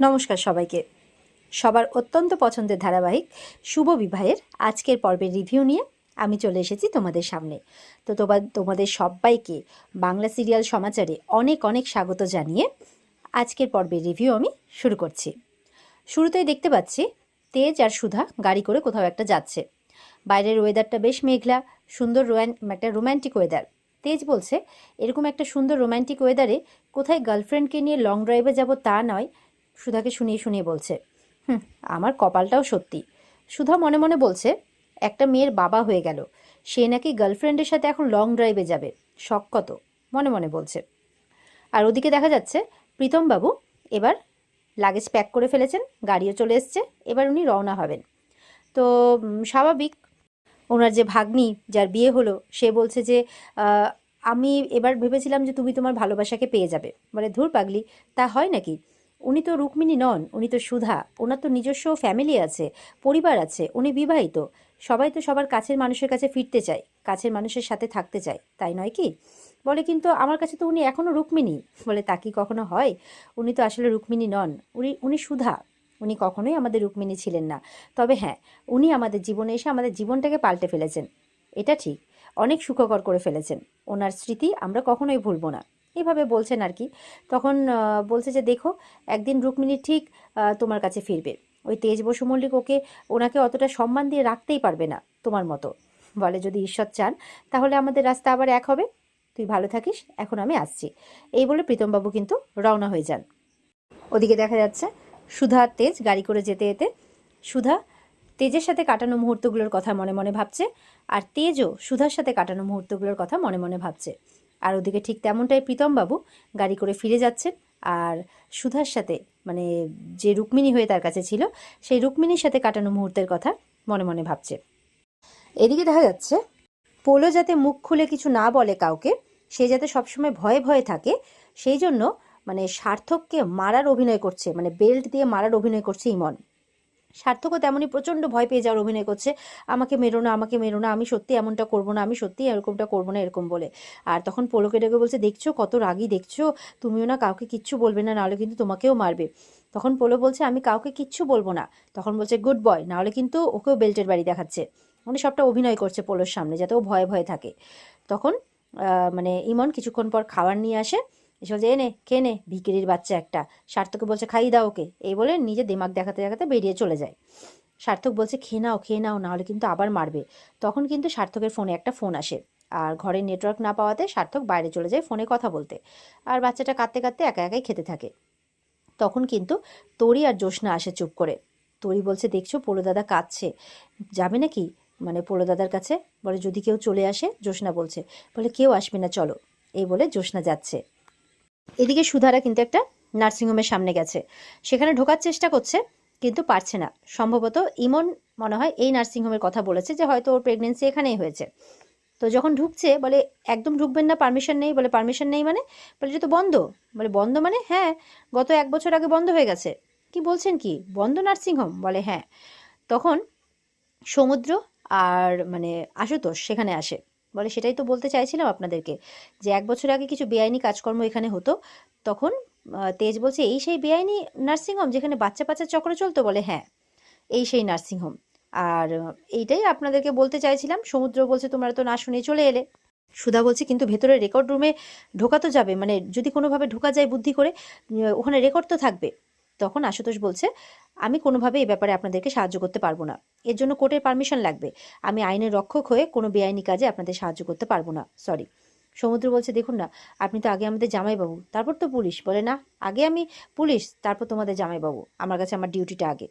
নমস্কার সবাইকে। সবার অত্যন্ত পছন্দের ধারাবাহিক শুভ বিবাহের আজকের পর্বের রিভিউ নিয়ে আমি চলে এসেছি তোমাদের সামনে। তো তোমার তোমাদের সবাইকে বাংলা সিরিয়াল সমাচারে অনেক অনেক স্বাগত জানিয়ে আজকের পর্বের রিভিউ আমি শুরু করছি। শুরুতেই দেখতে পাচ্ছি তেজ আর সুধা গাড়ি করে কোথাও একটা যাচ্ছে। বাইরের ওয়েদারটা বেশ মেঘলা, সুন্দর রোয়ান, একটা রোম্যান্টিক ওয়েদার তেজ বলছে, এরকম একটা সুন্দর রোম্যান্টিক ওয়েদারে কোথায় গার্লফ্রেন্ডকে নিয়ে লং ড্রাইভে যাব তা নয় সুধাকে শুনিয়ে শুনিয়ে বলছে, হুম, আমার কপালটাও সত্যি। সুধা মনে মনে বলছে, একটা মেয়ের বাবা হয়ে গেল। সে নাকি গার্লফ্রেন্ডের সাথে এখন লং ড্রাইভে যাবে। শখ কত? মনে মনে বলছে। আর ওদিকে দেখা যাচ্ছে, প্রীতমবাবু এবার লাগেজ প্যাক করে ফেলেছেন, গাড়িও চলে এসছে, এবার উনি রওনা হবেন। তো স্বাভাবিক, ওনার যে ভাগ্নি, যার বিয়ে হলো, সে বলছে যে আমি এবার ভেবেছিলাম যে তুমি তোমার ভালোবাসাকে পেয়ে যাবে। বলে, ধুর পাগলি, তা হয় নাকি? উনি তো রুক্মিণী নন, উনি তো সুধা। ওনার তো নিজস্ব ফ্যামিলি আছে, পরিবার আছে, উনি বিবাহিত। সবাই তো সবার কাছের মানুষের কাছে ফিরতে চায়, কাছের মানুষের সাথে থাকতে চায়, তাই নয় কি? বলে, কিন্তু আমার কাছে তো উনি এখনও রুক্মিণী। বলে, তা কি কখনো হয়? উনি তো আসলে রুক্মিণী নন, উনি উনি সুধা। উনি কখনোই আমাদের রুক্মিণী ছিলেন না। তবে হ্যাঁ উনি আমাদের জীবনে এসে আমাদের জীবনটাকে পাল্টে ফেলেছেন। এটা ঠিক, অনেক সুখকর করে ফেলেছেন। ওনার স্মৃতি আমরা কখনোই ভুলবো না। এভাবে বলছেন আর কি। তখন বলছে যে, দেখো, একদিন রুক্মিণী ঠিক তোমার কাছে ফিরবে। ওই তেজ বসু মল্লিক ওকে, ওনাকে অতটা সম্মান দিয়ে রাখতেই পারবে না তোমার মতো। বলে, যদি ঈশ্বর চান, তাহলে আমাদের রাস্তা আবার এক হবে। তুই ভালো থাকিস, এখন আমি আসছি। এই বলে প্রীতমবাবু কিন্তু রওনা হয়ে যান। ওদিকে দেখা যাচ্ছে, সুধা তেজ গাড়ি করে যেতে যেতে, সুধা তেজের সাথে কাটানো মুহূর্তগুলোর কথা মনে মনে ভাবছে, আর তেজও সুধার সাথে কাটানো মুহূর্তগুলোর কথা মনে মনে ভাবছে। আর ওদিকে ঠিক তেমনটাই প্রীতমবাবু গাড়ি করে ফিরে যাচ্ছেন। আর সুধার সাথে মানে যে রুক্মিণী হয়ে তার কাছে ছিল, সেই রুক্মিণীর সাথে কাটানো মুহূর্তের কথা মনে মনে ভাবছে। এদিকে দেখা যাচ্ছে, পোলো যাতে মুখ খুলে কিছু না বলে কাউকে, সে যাতে সবসময় ভয়ে ভয়ে থাকে, সেই জন্য মানে সার্থককে মারার অভিনয় করছে মানে বেল্ট দিয়ে মারার অভিনয় করছে ইমন। সার্থকও তেমনই প্রচণ্ড ভয় পেয়ে যাওয়ার অভিনয় করছে। আমাকে মেরো না, আমাকে মেরো না, আমি সত্যি এমনটা করব না, আমি সত্যি এরকমটা করব না, এরকম বলে। আর তখন পোলোকে ডেকে বলছে, দেখছ কত রাগী, দেখছ? তুমিও না কাউকে কিচ্ছু বলবে না, নাহলে কিন্তু তোমাকেও মারবে। তখন পোলো বলছে, আমি কাউকে কিচ্ছু বলব না। তখন বলছে, গুড বয়, নাহলে কিন্তু ওকেও বেল্টের বাড়ি দেখাচ্ছে। মানে সবটা অভিনয় করছে পোলোর সামনে, যাতে ও ভয়ে ভয়ে থাকে। তখন মানে ইমন কিছুক্ষণ পর খাবার নিয়ে আসে। এসে বলছে এনে খেয়ে নে ভিকিরির বাচ্চা একটা। সার্থককে বলছে, খাইয়ে দাও ওকে। এই বলে নিজে দিমাগ দেখাতে দেখাতে বেরিয়ে চলে যায়। সার্থক বলছে, খেয়ে নাও খেয়ে নাও নাহলে কিন্তু আবার মারবে। তখন কিন্তু সার্থকের ফোনে একটা ফোন আসে। আর ঘরে নেটওয়ার্ক না পাওয়াতে সার্থক বাইরে চলে যায় ফোনে কথা বলতে। আর বাচ্চাটা কাঁদতে কাঁদতে একা, একাই খেতে থাকে। তখন কিন্তু তরি আর জ্যোৎস্না আসে চুপ করে। তরি বলছে, দেখছ দাদা কাঁদছে। যাবে নাকি? মানে দাদার কাছে? বলে, যদি কেউ চলে আসে, জ্যোৎস্না বলছে। বলে, কেউ আসবে না, চলো। এই বলে জ্যোৎস্না যাচ্ছে। এদিকে সুধারা কিন্তু একটা নার্সিংহোমের সামনে গেছে। সেখানে ঢোকার চেষ্টা করছে, কিন্তু পারছে না। সম্ভবত ইমন মনে হয় এই নার্সিংহোমের কথা বলেছে যে হয়তো ওর প্রেগনেন্সি এখানেই হয়েছে। তো যখন ঢুকছে, বলে, একদম ঢুকবেন না পারমিশন নেই। বলে পারমিশন নেই মানে? বলে যে তো বন্ধ। বলে, বন্ধ মানে? হ্যাঁ গত এক বছর আগে বন্ধ হয়ে গেছে। কি বলছেন কি? বন্ধ নার্সিংহোম বলে হ্যাঁ। তখন সমুদ্র আর মানে আশুতোষ সেখানে আসে। বলে সেটাই তো বলতে চাইছিলাম আপনাদেরকে, যে এক বছর আগে কিছু বেআইনি কাজকর্ম এখানে হতো, তখন তেজ বলছে, এই সেই বেআইনি নার্সিংহোম যেখানে বাচ্চা বাচ্চা চক্র চলতো? বলে হ্যাঁ এই সেই নার্সিংহোম আর এইটাই আপনাদেরকে বলতে চাইছিলাম, সমুদ্র বলছে, তোমরা তো না শুনে চলে এলে। সুধা বলছে, কিন্তু ভেতরে রেকর্ড রুমে ঢোকা তো যাবে মানে যদি কোনোভাবে ঢোকা যায় বুদ্ধি করে ওখানে রেকর্ড তো থাকবে। তখন আশুতোষ বলছে, আমি কোনোভাবে এই ব্যাপারে আপনাদেরকে সাহায্য করতে পারব না। এর জন্য কোর্টের পারমিশন লাগবে। আমি আইনের রক্ষক হয়ে কোনো বেআইনি কাজে আপনাদের সাহায্য করতে পারব না। সরি। সমুদ্র বলছে, দেখুন না, আপনি তো আগে আমাদের জামাইবাবু। তারপর তো পুলিশ। বলে, না, আগে আমি পুলিশ, তারপর তোমাদের জামাইবাবু। আমার কাছে আমার ডিউটিটা আগে।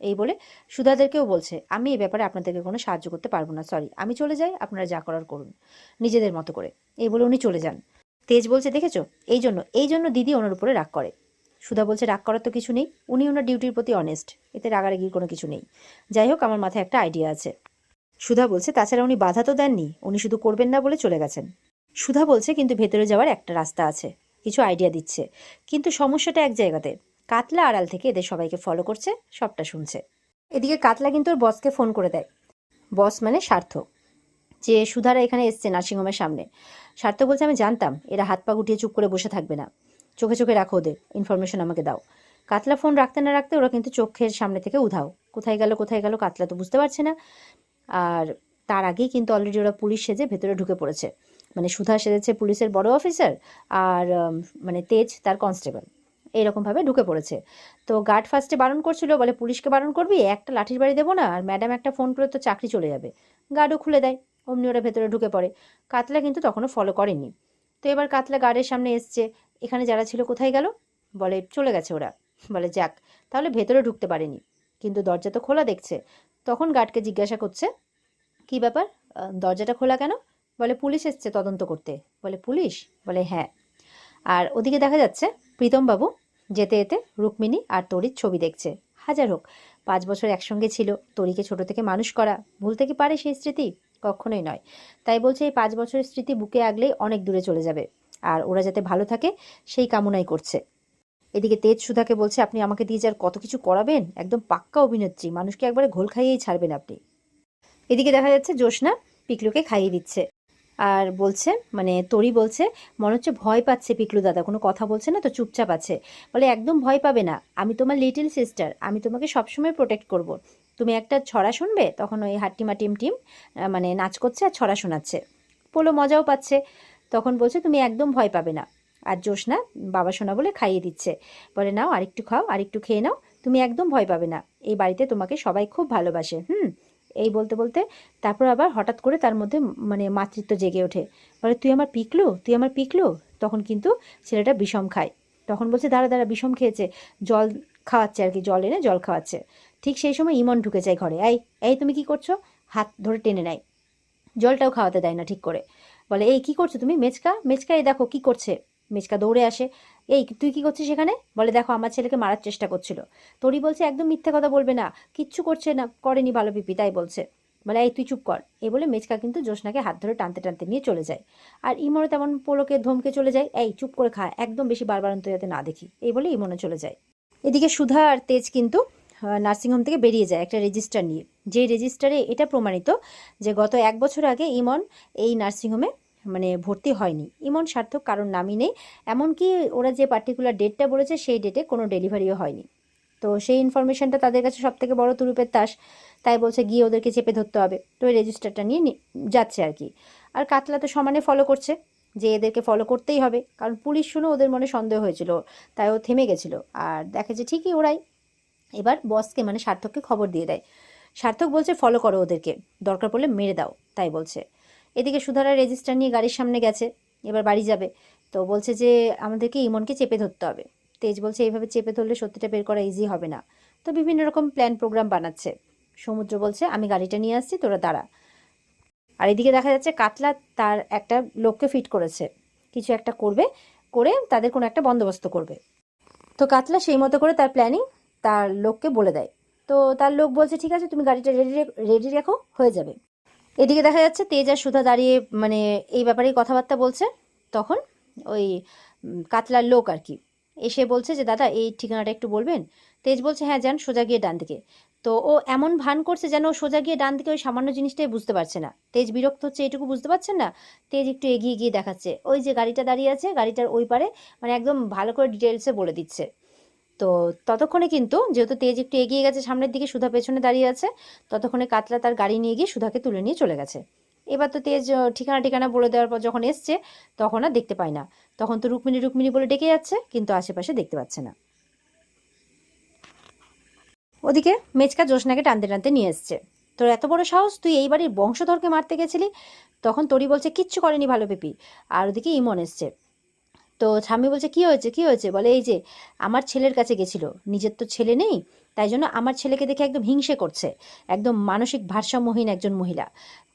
এই বলে সুধাদেরকেও বলছে, আমি এই ব্যাপারে আপনাদেরকে কোনো সাহায্য করতে পারব না। সরি, আমি চলে যাই, আপনারা যা করার করুন, নিজেদের মতো করে। এই বলে উনি চলে যান। তেজ বলছে, দেখেছ? এই জন্য এই জন্য দিদি ওনার উপরে রাগ করে। সুধা বলছে, রাগ করার তো কিছু নেই। উনি ওনার ডিউটির প্রতি অনেস্ট এতে রাগারাগির কোনো কিছু নেই। যাই হোক, আমার মাথায় একটা আইডিয়া আছে। সুধা বলছে, তাছাড়া উনি বাধা তো দেননি। উনি শুধু করবেন না বলে চলে গেছেন। সুধা বলছে, কিন্তু ভেতরে যাওয়ার একটা রাস্তা আছে। কিছু আইডিয়া দিচ্ছে। কিন্তু সমস্যাটা এক জায়গাতে। কাতলা আড়াল থেকে এদের সবাইকে ফলো করছে, সবটা শুনছে। এদিকে কাতলা কিন্তু ওর বসকে ফোন করে দেয়। বস মানে সার্থক যে সুধারা এখানে এসছে নার্সিংহোমের সামনে। সার্থক বলছে, আমি জানতাম। এরা হাত পা গুটিয়ে চুপ করে বসে থাকবে না। চোখে চোখে রাখো ওদের ইনফরমেশন আমাকে দাও। কাতলা ফোন রাখতে না রাখতে ওরা কিন্তু চোখের সামনে থেকে উধাও। কোথায় গেল কোথায় গেল কাতলা তো বুঝতে পারছে না। আর তার আগেই কিন্তু অলরেডি ওরা পুলিশ সেজে ভেতরে ঢুকে পড়েছে। মানে সুধা সেজেছে পুলিশের বড় অফিসার আর মানে তেজ তার কনস্টেবল এইরকমভাবে ঢুকে পড়েছে। তো গার্ড ফার্স্টে বারণ করছিল, বলে পুলিশকে বারণ করবি? একটা লাঠির বাড়ি দেবো না, আর ম্যাডাম একটা ফোন করে তো চাকরি চলে যাবে। গার্ডও খুলে দেয়, অমনি ওরা ভেতরে ঢুকে পড়ে। কাতলা কিন্তু তখনও ফলো করেনি। তো এবার কাতলা গার্ডের সামনে এসছে। এখানে যারা ছিল, কোথায় গেল? বলে, চলে গেছে ওরা। বলে, যাক, তাহলে ভেতরে ঢুকতে পারেনি। কিন্তু দরজা তো খোলা দেখছে। তখন গার্ডকে জিজ্ঞাসা করছে, কি ব্যাপার? দরজাটা খোলা কেন? বলে, পুলিশ এসছে তদন্ত করতে। বলে, পুলিশ? বলে হ্যাঁ। আর ওদিকে দেখা যাচ্ছে, প্রীতমবাবু যেতে যেতে রুক্মিণী আর তরির ছবি দেখছে। হাজার হোক, পাঁচ বছর একসঙ্গে ছিল। তরিকে ছোট থেকে মানুষ করা। ভুলতে কি পারে সেই স্মৃতি। কখনোই নয়। তাই বলছে, এই পাঁচ বছরের স্মৃতি বুকে আগলেই অনেক দূরে চলে যাবে। আর ওরা যাতে ভালো থাকে, সেই কামনাই করছে। এদিকে তেজ সুধাকে বলছে, আপনি আমাকে দিয়ে যার কত কিছু করাবেন? একদম পাক্কা অভিনেত্রী। মানুষকে একবারে ঘোল খাইয়েই ছাড়বেন আপনি। এদিকে দেখা যাচ্ছে, জোসনা পিকলুকে খাইয়ে দিচ্ছে। আর বলছে মানে তরি বলছে, মনে হচ্ছে ভয় পাচ্ছে পিকলু দাদা। কোনো কথা বলছে না তো চুপচাপ আছে। বলে, একদম ভয় পাবে না। আমি তোমার লিটিল সিস্টার। আমি তোমাকে সবসময় প্রোটেক্ট করব। তুমি একটা ছড়া শুনবে? তখন ওই হাট্টিমা টিম টিম মানে নাচ করছে আর ছড়া শোনাচ্ছে। পোলো মজাও পাচ্ছে। তখন বলছে, তুমি একদম ভয় পাবে না। আর জোসনা বাবা সোনা বলে খাইয়ে দিচ্ছে। বলে, নাও, আরেকটু খাও, আরেকটু খেয়ে নাও। তুমি একদম ভয় পাবে না। এই বাড়িতে তোমাকে সবাই খুব ভালোবাসে, হুম? এই বলতে বলতে তারপর আবার হঠাৎ করে তার মধ্যে মানে মাতৃত্ব জেগে ওঠে। বলে, তুই আমার পিকলু? তুই আমার পিকলু? তখন কিন্তু ছেলেটা বিষম খায়। তখন বলছে, দাঁড়া দাঁড়া, বিষম খেয়েছে। জল খাওয়াচ্ছে আর কি, জল এনে জল খাওয়াচ্ছে। ঠিক সেই সময় ইমন ঢুকে যায় ঘরে। এই এই তুমি কি করছ? হাত ধরে টেনে নেয়। জলটাও খাওয়াতে দেয় না ঠিক করে। বলে, এই, কি করছ তুমি? মেচকা? মেচকা, এই দেখো কি করছে। মেচকা দৌড়ে আসে। এই, তুই কি করছিস সেখানে বলে, দেখো, আমার ছেলেকে মারার চেষ্টা করছিল। তোরই বলছে, একদম মিথ্যে কথা বলবে না। কিচ্ছু করছে না, করেনি ভালো পিপি, তাই বলছে। বলে, এই, তুই চুপ কর। এই বলে মেচকা কিন্তু জোসনাকে হাত ধরে টানতে টানতে নিয়ে চলে যায়। আর ইমনও তেমন পোলোকে ধমকে চলে যায়, এই, চুপ করে খা, একদম বেশি বারবার বারবারন্ত যাতে না দেখি। এই বলে ইমনও চলে যায়। এদিকে সুধা আর তেজ কিন্তু নার্সিংহোম থেকে বেরিয়ে যায় একটা রেজিস্টার নিয়ে। যে রেজিস্টারে এটা প্রমাণিত যে গত এক বছর আগে ইমন এই নার্সিংহোমে মানে ভর্তি হয়নি। ইমন সার্থক কারণ নামই নেই, এমনকি ওরা যে পার্টিকুলার ডেটটা বলেছে সেই ডেটে কোনো ডেলিভারিও হয়নি। তো সেই ইনফরমেশনটা তাদের কাছে সব থেকে বড় তুরুপের তাস, তাই বলছে গিয়ে ওদেরকে চেপে ধরতে হবে। তো ওই রেজিস্টারটা নিয়ে যাচ্ছে আর কি। আর কাতলা তো সমানে ফলো করছে যে এদেরকে ফলো করতেই হবে, কারণ পুলিশ শুনে ওদের মনে সন্দেহ হয়েছিল, তাই ও থেমে গেছিল। আর দেখে যে ঠিকই ওরাই এবার বসকে মানে সার্থককে খবর দিয়ে দেয়। সার্থক বলছে ফলো করো ওদেরকে। দরকার পড়লে মেরে দাও। তাই বলছে। এদিকে সুধারা রেজিস্টার নিয়ে গাড়ির সামনে গেছে। এবার বাড়ি যাবে। তো বলছে যে, আমাদেরকে ইমনকে চেপে ধরতে হবে। তেজ বলছে, এইভাবে চেপে ধরলে সত্যিটা বের করা ইজি হবে না। তো বিভিন্ন রকম প্ল্যান প্রোগ্রাম বানাচ্ছে। সমুদ্র বলছে, আমি গাড়িটা নিয়ে আসছি, তোরা দাঁড়া। আর এদিকে দেখা যাচ্ছে, কাতলা তার একটা লোককে ফিট করেছে। কিছু একটা করবে, করে তাদের কোনো একটা বন্দোবস্ত করবে। তো কাতলা সেই মতো করে তার প্ল্যানিং তার লোককে বলে দেয়। তো তার লোক বলছে, ঠিক আছে, তুমি গাড়িটা রেডি রেডি রেখো, হয়ে যাবে। এদিকে দেখা যাচ্ছে তেজ আর সুধা দাঁড়িয়ে মানে এই ব্যাপারেই কথাবার্তা বলছে। তখন ওই কাতলার লোক আর কি এসে বলছে যে, দাদা, এই ঠিকানাটা একটু বলবেন? তেজ বলছে হ্যাঁ যান, সোজা গিয়ে ডান দিকে। তো ও এমন ভান করছে যেন সোজা গিয়ে ডান দিকে ওই সামান্য জিনিসটাই বুঝতে পারছে না। তেজ বিরক্ত হচ্ছে, এটুকু বুঝতে পারছেন না? তেজ একটু এগিয়ে গিয়ে দেখাচ্ছে। ওই যে গাড়িটা দাঁড়িয়ে আছে, গাড়িটার ওই পারে মানে একদম ভালো করে ডিটেলসে বলে দিচ্ছে। তো ততক্ষণে কিন্তু যেহেতু তেজ একটু এগিয়ে গেছে সামনের দিকে, সুধা পেছনে দাঁড়িয়ে আছে, ততক্ষণে কাতলা তার গাড়ি নিয়ে গিয়ে সুধাকে তুলে নিয়ে চলে গেছে। এবার তো তেজ ঠিকানা ঠিকানা বলে দেওয়ার পর যখন এসছে, তখন আর দেখতে পায় না। তখন তো রুক্মিণী রুক্মিণী বলে ডেকে যাচ্ছে, কিন্তু আশেপাশে দেখতে পাচ্ছে না। ওদিকে মেচকা জোসনাকে টানতে টানতে নিয়ে এসছে। তোর এত বড় সাহস, তুই এই বাড়ির বংশধরকে মারতে গেছিলি? তখন তরি বলছে, কিচ্ছু করেনি ভালো পেপি। আর ওদিকে ইমন এসছে। তো স্বামী বলছে, কি হয়েছে? কি হয়েছে? বলে, এই যে, আমার ছেলের কাছে গেছিল। নিজের তো ছেলে নেই, তাই জন্য আমার ছেলেকে দেখে একদম হিংসে করছে। একদম মানসিক ভারসাম্যহীন একজন মহিলা।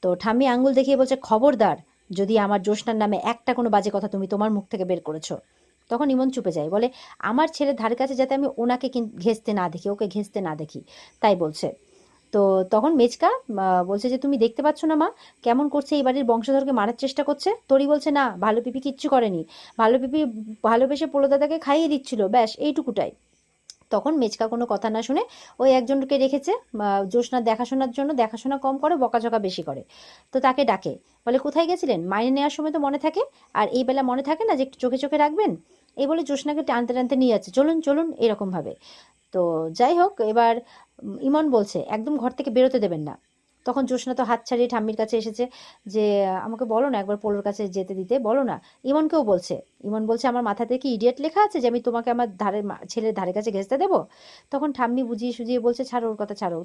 তো ঠাম্মি আঙ্গুল দেখিয়ে বলছে, খবরদার, যদি আমার জ্যোৎস্নার নামে একটা কোনো বাজে কথা তুমি তোমার মুখ থেকে বের করেছ। তখন ইমন চুপে যায়, বলে, আমার ছেলের ধার কাছে যাতে আমি ওনাকে ঘেঁচতে না দেখি, ওকে ঘেঁচতে না দেখি। তাই বলছে। তো তখন আহ, বলছে যে তুমি দেখতে পাচ্ছ না মা কেমন করছে এই বাড়ির বংশধরকে মারার চেষ্টা করছে? তোরই বলছে না ভালো পিপি কিচ্ছু করেনি। ভালো পিপি ভালোবেসে পোলোদাদাকে খাইয়ে দিচ্ছিল ব্যাস এইটুকুটাই। তখন মেচকা কোনো কথা না শুনে ওই একজনকে রেখেছে জ্যোৎস্নার দেখাশোনার জন্য দেখাশোনা কম করে বকাঝকা বেশি করে। তো তাকে ডাকে বলে কোথায় গেছিলেন? মাইনে নেওয়ার সময় তো মনে থাকে আর এই বেলা মনে থাকে না যে একটু চোখে চোখে রাখবেন? এই বলে জ্যোৎস্নাকে টানতে টানতে নিয়ে যাচ্ছে চলুন চলুন এরকমভাবে। তো যাই হোক এবার ইমন বলছে, একদম ঘর থেকে বেরোতে দেবেন না। তখন জ্যোৎস্না তো হাত ছাড়িয়ে ঠাম্মির কাছে এসেছে যে, আমাকে বলো না একবার পোলোর কাছে যেতে দিতে, বলো না। ইমনকেও বলছে, ইমন বলছে আমার মাথাতে কি ইডিয়েট লেখা আছে যে আমি তোমাকে আমার ধারে ছেলের ধারে কাছে ঘেঁচতে দেবো? তখন ঠাম্মি বুঝিয়ে সুজিয়ে বলছে, ছাড়ো ওর কথা ছাড়ো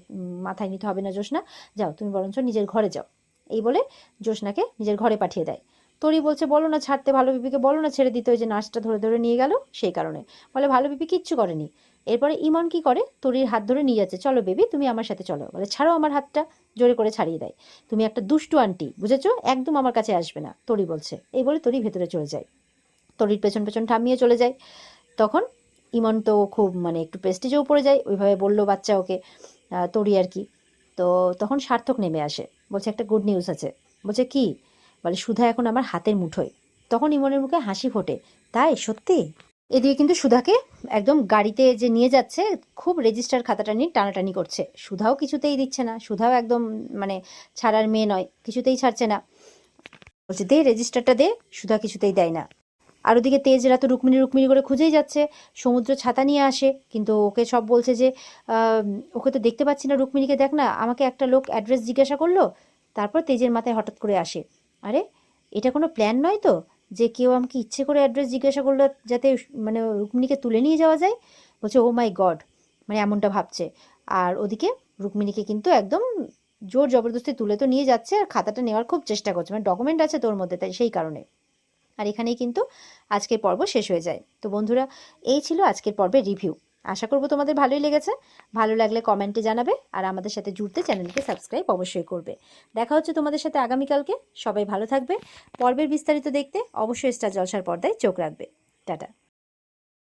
মাথায় নিতে হবে না জ্যোৎস্না যাও তুমি বরঞ্চ নিজের ঘরে যাও। এই বলে জ্যোৎস্নাকে নিজের ঘরে পাঠিয়ে দেয়। তরি বলছে, বলো না, ছাড়তে ভালো বিপিকে বলো না, ছেড়ে দিতে। ওই যে নাচটা ধরে ধরে নিয়ে গেল, সেই কারণে। বলে, ভালো বিপি কিচ্ছু করেনি। এরপরে ইমন কি করে? তরির হাত ধরে নিয়ে যাচ্ছে, চলো বেবি, তুমি আমার সাথে চলো। বলে, ছাড়ো আমার হাতটা। জোরে করে ছাড়িয়ে দেয়। তুমি একটা দুষ্টু আন্টি, বুঝেছ? একদম আমার কাছে আসবে না, তরি বলছে। এই বলে তরি ভেতরে চলে যায়। তরির পেছন পেছন থামিয়ে চলে যায়। তখন ইমন তো খুব মানে একটু প্রেস্টিজেও পড়ে যায়, ওইভাবে বলল বাচ্চা ওকে তরি আর কি। তো তখন সার্থক নেমে আসে, বলছে, একটা গুড নিউজ আছে। বলছে, কি? বলে, সুধা এখন আমার হাতের মুঠোয়। তখন ইমনের মুখে হাসি ফোটে। তাই? সত্যি? এদিকে কিন্তু সুধাকে একদম গাড়িতে যে নিয়ে যাচ্ছে, খুব রেজিস্টার খাতাটা নিয়ে টানাটানি করছে। সুধাও কিছুতেই দিচ্ছে না। সুধাও একদম মানে ছাড়ার মেয়ে নয়, কিছুতেই ছাড়ছে না। বলছে, দে রেজিস্টারটা দে। সুধা কিছুতেই দেয় না। আর ওদিকে তেজরা তো রুক্মিণী রুক্মিণী করে খুঁজেই যাচ্ছে। সমুদ্র ছাতা নিয়ে আসে, কিন্তু ওকে সব বলছে যে ওকে তো দেখতে পাচ্ছি না, রুক্মিণীকে দেখ না। আমাকে একটা লোক অ্যাড্রেস জিজ্ঞাসা করল, তারপর তেজের মাথায় হঠাৎ করে আসে। আরে, এটা কোনো প্ল্যান নয় তো? যে কেউ আমাকে ইচ্ছে করে অ্যাড্রেস জিজ্ঞাসা করল যাতে মানে রুক্মিণীকে তুলে নিয়ে যাওয়া যায়, বলছে ও মাই গড মানে এমনটা ভাবছে। আর ওদিকে রুক্মিণীকে কিন্তু একদম জোর জবরদস্তি তুলে তো নিয়ে যাচ্ছে আর খাতাটা নেওয়ার খুব চেষ্টা করছে মানে ডকুমেন্ট আছে তোর মধ্যে তাই সেই কারণে। আর এখানেই কিন্তু আজকের পর্ব শেষ হয়ে যায়। তো বন্ধুরা, এই ছিল আজকের পর্বের রিভিউ আশা করব তোমাদের ভালোই লেগেছে। ভালো লাগলে কমেন্টে জানাবে আর আমাদের সাথে জুড়তে চ্যানেলকে সাবস্ক্রাইব অবশ্যই করবে। দেখা হচ্ছে তোমাদের সাথে আগামীকালকে। সবাই ভালো থাকবে। পর্বের বিস্তারিত দেখতে অবশ্যই স্টার জলসার পর্দায় চোখ রাখবে। টাটা।